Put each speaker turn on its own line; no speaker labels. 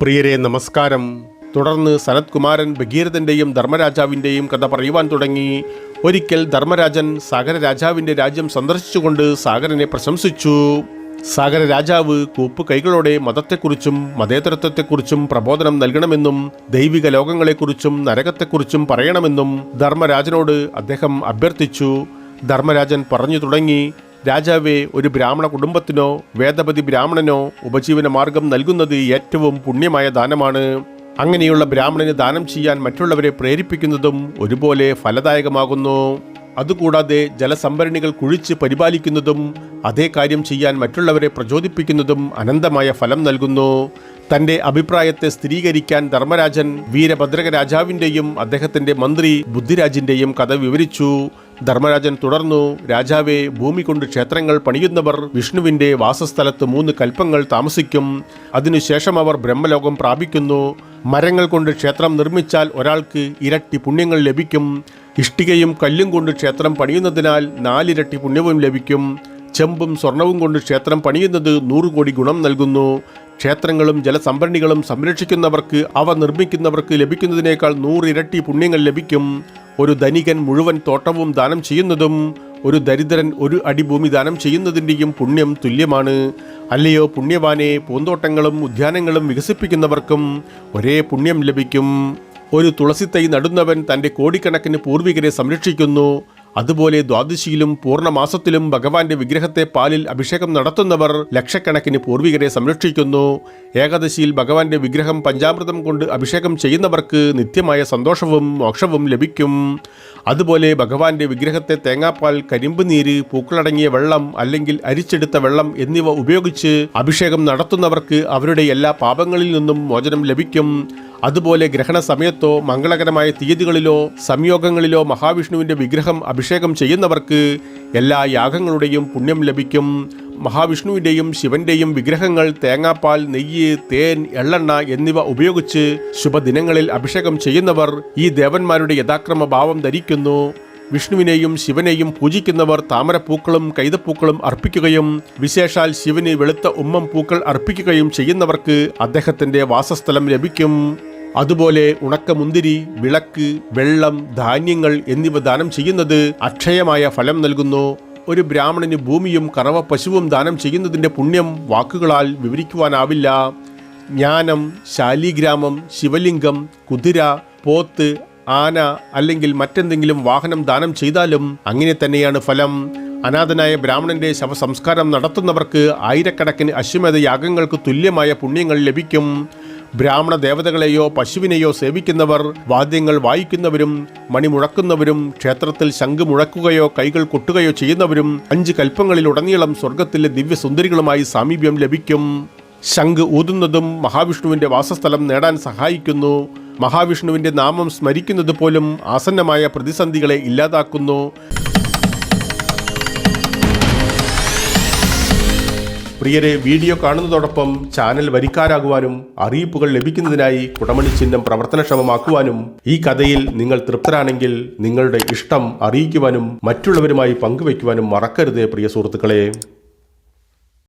പ്രിയരെ നമസ്കാരം. തുടർന്ന് സനത് കുമാരൻ ഭഗീരഥന്റെയും ധർമ്മരാജാവിന്റെയും കഥ പറയുവാൻ തുടങ്ങി. ഒരിക്കൽ ധർമ്മരാജൻ സാഗര രാജാവിന്റെ രാജ്യം സന്ദർശിച്ചുകൊണ്ട് സാഗരനെ പ്രശംസിച്ചു. സാഗര രാജാവ് കൂപ്പ് കൈകളോടെ മതത്തെക്കുറിച്ചും മതേതരത്വത്തെക്കുറിച്ചും പ്രബോധനം നൽകണമെന്നും ദൈവിക ലോകങ്ങളെക്കുറിച്ചും നരകത്തെക്കുറിച്ചും പറയണമെന്നും ധർമ്മരാജനോട് അദ്ദേഹം അഭ്യർത്ഥിച്ചു. ധർമ്മരാജൻ പറഞ്ഞു തുടങ്ങി. രാജാവെ ഒരു ബ്രാഹ്മണ കുടുംബത്തിനോ വേദപതി ബ്രാഹ്മണനോ ഉപജീവന മാർഗം നൽകുന്നത് ഏറ്റവും പുണ്യമായ ദാനമാണ്. അങ്ങനെയുള്ള ബ്രാഹ്മണന് ദാനം ചെയ്യാൻ മറ്റുള്ളവരെ പ്രേരിപ്പിക്കുന്നതും ഒരുപോലെ ഫലദായകമാകുന്നു. അതുകൂടാതെ ജലസംഭരണികൾ കുഴിച്ച് പരിപാലിക്കുന്നതും അതേ കാര്യം ചെയ്യാൻ മറ്റുള്ളവരെ പ്രചോദിപ്പിക്കുന്നതും അനന്തമായ ഫലം നൽകുന്നു. തന്റെ അഭിപ്രായത്തെ സ്ഥിരീകരിക്കാൻ ധർമ്മരാജൻ വീരഭദ്രക രാജാവിന്റെയും അദ്ദേഹത്തിന്റെ മന്ത്രി ബുദ്ധിരാജിന്റെയും കഥ വിവരിച്ചു. ധർമ്മരാജൻ തുടർന്നു രാജാവെ ഭൂമി കൊണ്ട് ക്ഷേത്രങ്ങൾ പണിയുന്നവർ വിഷ്ണുവിന്റെ വാസസ്ഥലത്ത് മൂന്ന് കൽപ്പങ്ങൾ താമസിക്കും. അതിനുശേഷം അവർ ബ്രഹ്മലോകം പ്രാപിക്കുന്നു. മരങ്ങൾ കൊണ്ട് ക്ഷേത്രം നിർമ്മിച്ചാൽ ഒരാൾക്ക് ഇരട്ടി പുണ്യങ്ങൾ ലഭിക്കും. ഇഷ്ടികയും കല്ലും കൊണ്ട് ക്ഷേത്രം പണിയുന്നതിനാൽ നാലിരട്ടി പുണ്യവും ലഭിക്കും. ചെമ്പും സ്വർണവും കൊണ്ട് ക്ഷേത്രം പണിയുന്നത് നൂറ് കോടി ഗുണം നൽകുന്നു. ക്ഷേത്രങ്ങളും ജലസംഭരണികളും സംരക്ഷിക്കുന്നവർക്ക് അവ നിർമ്മിക്കുന്നവർക്ക് ലഭിക്കുന്നതിനേക്കാൾ നൂറിരട്ടി പുണ്യങ്ങൾ ലഭിക്കും. ഒരു ധനികൻ മുഴുവൻ തോട്ടവും ദാനം ചെയ്യുന്നതും ഒരു ദരിദ്രൻ ഒരു അടിഭൂമി ദാനം ചെയ്യുന്നതിന്റെയും പുണ്യം തുല്യമാണ്. അല്ലയോ പുണ്യവാനെ പൂന്തോട്ടങ്ങളും ഉദ്യാനങ്ങളും വികസിപ്പിക്കുന്നവർക്കും ഒരേ പുണ്യം ലഭിക്കും. ഒരു തുളസിത്തൈ നടുന്നവൻ തന്റെ കോടിക്കണക്കിന് പൂർവികരെ സംരക്ഷിക്കുന്നു. അതുപോലെ ദ്വാദശിയിലും പൂർണമാസത്തിലും ഭഗവാന്റെ വിഗ്രഹത്തെ പാലിൽ അഭിഷേകം നടത്തുന്നവർ ലക്ഷക്കണക്കിന് പൂർവികരെ സംരക്ഷിക്കുന്നു. ഏകാദശിയിൽ ഭഗവാന്റെ വിഗ്രഹം പഞ്ചാമൃതം കൊണ്ട് അഭിഷേകം ചെയ്യുന്നവർക്ക് നിത്യമായ സന്തോഷവും മോക്ഷവും ലഭിക്കും. അതുപോലെ ഭഗവാന്റെ വിഗ്രഹത്തെ തേങ്ങാപ്പാൽ കരിമ്പ് നീര് പൂക്കളടങ്ങിയ വെള്ളം അല്ലെങ്കിൽ അരിച്ചെടുത്ത വെള്ളം എന്നിവ ഉപയോഗിച്ച് അഭിഷേകം നടത്തുന്നവർക്ക് അവരുടെ എല്ലാ പാപങ്ങളിൽ നിന്നും മോചനം ലഭിക്കും. അതുപോലെ ഗ്രഹണ സമയത്തോ മംഗളകരമായ തീയതികളിലോ സംയോഗങ്ങളിലോ മഹാവിഷ്ണുവിന്റെ വിഗ്രഹം അഭിഷേകം ചെയ്യുന്നവർക്ക് എല്ലാ യാഗങ്ങളുടെയും പുണ്യം ലഭിക്കും. മഹാവിഷ്ണുവിന്റെയും ശിവന്റെയും വിഗ്രഹങ്ങൾ തേങ്ങാപ്പാൽ നെയ്യ് തേൻ എള്ളെണ്ണ എന്നിവ ഉപയോഗിച്ച് ശുഭദിനങ്ങളിൽ അഭിഷേകം ചെയ്യുന്നവർ ഈ ദേവന്മാരുടെ യഥാക്രമ ഭാവം ധരിക്കുന്നു. വിഷ്ണുവിനെയും ശിവനെയും പൂജിക്കുന്നവർ താമരപ്പൂക്കളും കൈതപ്പൂക്കളും അർപ്പിക്കുകയും വിശേഷാൽ ശിവന് വെളുത്ത ഉമ്മം പൂക്കൾ അർപ്പിക്കുകയും ചെയ്യുന്നവർക്ക് അദ്ദേഹത്തിന്റെ വാസസ്ഥലം ലഭിക്കും. അതുപോലെ ഉണക്കമുന്തിരി വിളക്ക് വെള്ളം ധാന്യങ്ങൾ എന്നിവ ദാനം ചെയ്യുന്നത് അക്ഷയമായ ഫലം നൽകുന്നു. ഒരു ബ്രാഹ്മണന് ഭൂമിയും കറവ പശുവും ദാനം ചെയ്യുന്നതിന്റെ പുണ്യം വാക്കുകളാൽ വിവരിക്കുവാനാവില്ല. ജ്ഞാനം ശാലിഗ്രാമം ശിവലിംഗം കുതിര പോത്ത് ആന അല്ലെങ്കിൽ മറ്റെന്തെങ്കിലും വാഹനം ദാനം ചെയ്താലും അങ്ങനെ തന്നെയാണ് ഫലം. അനാഥനായ ബ്രാഹ്മണന്റെ ശവസംസ്കാരം നടത്തുന്നവർക്ക് ആയിരക്കണക്കിന് അശ്വമേധ യാഗങ്ങൾക്ക് തുല്യമായ പുണ്യങ്ങൾ ലഭിക്കും. ബ്രാഹ്മണ ദേവതകളെയോ പശുവിനെയോ സേവിക്കുന്നവർ വാദ്യങ്ങൾ വായിക്കുന്നവരും മണി മുഴക്കുന്നവരും ക്ഷേത്രത്തിൽ ശംഖ് മുഴക്കുകയോ കൈകൾ കൊട്ടുകയോ ചെയ്യുന്നവരും അഞ്ച് കൽപ്പങ്ങളിൽ കൽപ്പങ്ങളിലുടനീളം സ്വർഗത്തിലെ ദിവ്യസുന്ദരികളുമായി സാമീപ്യം ലഭിക്കും. ശംഖ് ഊതുന്നതും മഹാവിഷ്ണുവിന്റെ വാസസ്ഥലം നേടാൻ സഹായിക്കുന്നു. മഹാവിഷ്ണുവിന്റെ നാമം സ്മരിക്കുന്നത് പോലും ആസന്നമായ പ്രതിസന്ധികളെ ഇല്ലാതാക്കുന്നു. പ്രിയരെ വീഡിയോ കാണുന്നതോടൊപ്പം ചാനൽ വരിക്കാരാകുവാനും അറിയിപ്പുകൾ ലഭിക്കുന്നതിനായി കുടമണി ചിഹ്നം പ്രവർത്തനക്ഷമമാക്കുവാനും ഈ കഥയിൽ നിങ്ങൾ തൃപ്തരാണെങ്കിൽ നിങ്ങളുടെ ഇഷ്ടം അറിയിക്കുവാനും മറ്റുള്ളവരുമായി പങ്കുവയ്ക്കുവാനും മറക്കരുത് പ്രിയ സുഹൃത്തുക്കളെ.